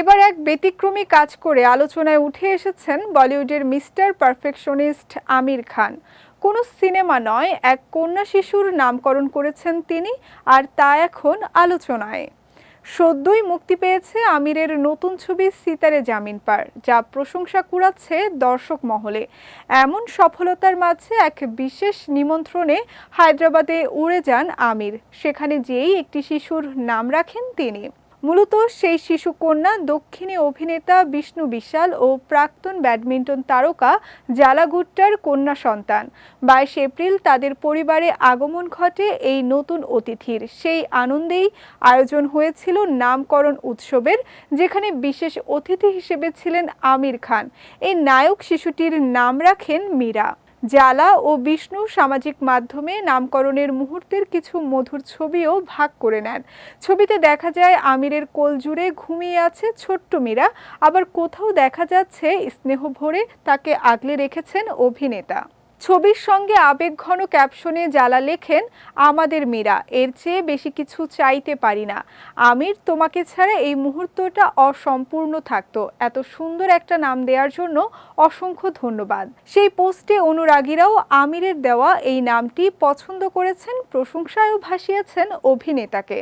এবার এক ব্যতিক্রমী কাজ করে আলোচনায় উঠে এসেছেন বলিউডের মিস্টার পারফেকশনিস্ট আমির খান। কোনো সিনেমা নয়, এক কন্যা শিশুর নামকরণ করেছেন তিনি আর তা এখন আলোচনায়। সদ্যই মুক্তি পেয়েছে আমিরের নতুন ছবি সিতারে জামিন পার, যা প্রশংসা কুড়াচ্ছে দর্শক মহলে। এমন সফলতার মাঝে এক বিশেষ নিমন্ত্রণে হায়দ্রাবাদে উড়ে যান আমির, সেখানে যেই একটি শিশুর নাম রাখেন তিনি। মূলত সেই শিশু কন্যা দক্ষিণী অভিনেতা বিষ্ণু বিশাল ও প্রাক্তন ব্যাডমিন্টন তারকা জালাগুট্টার কন্যা সন্তান। বাইশ এপ্রিল তাদের পরিবারে আগমন ঘটে এই নতুন অতিথির। সেই আনন্দেই আয়োজন হয়েছিল নামকরণ উৎসবের, যেখানে বিশেষ অতিথি হিসেবে ছিলেন আমির খান। এই নায়ক শিশুটির নাম রাখেন মীরা। জ্বালা ও বিষ্ণু সামাজিক মাধ্যমে নামকরণের মুহূর্তের কিছু মধুর ছবিও ভাগ করে নেন। ছবিতে দেখা যায় আমিরের কোল জুড়ে ঘুমিয়ে আছে ছোট্ট মীরা। আবার কোথাও দেখা যাচ্ছে স্নেহ ভরে তাকে আগলে রেখেছেন অভিনেতা। ছবির সঙ্গে আবেগঘন ক্যাপশনে জ্বালা লেখেন, আমাদের মেয়েরা এর চেয়ে বেশি কিছু চাইতে পারি না। আমির তোমাকে ছাড়া এই মুহূর্তটা অসম্পূর্ণ থাকতো। এত সুন্দর একটা নাম দেওয়ার জন্য অসংখ্য ধন্যবাদ। সেই পোস্টে অনুরাগীরাও আমিরের দেওয়া এই নামটি পছন্দ করেছেন, প্রশংসায়ও ভাসিয়েছেন অভিনেতাকে।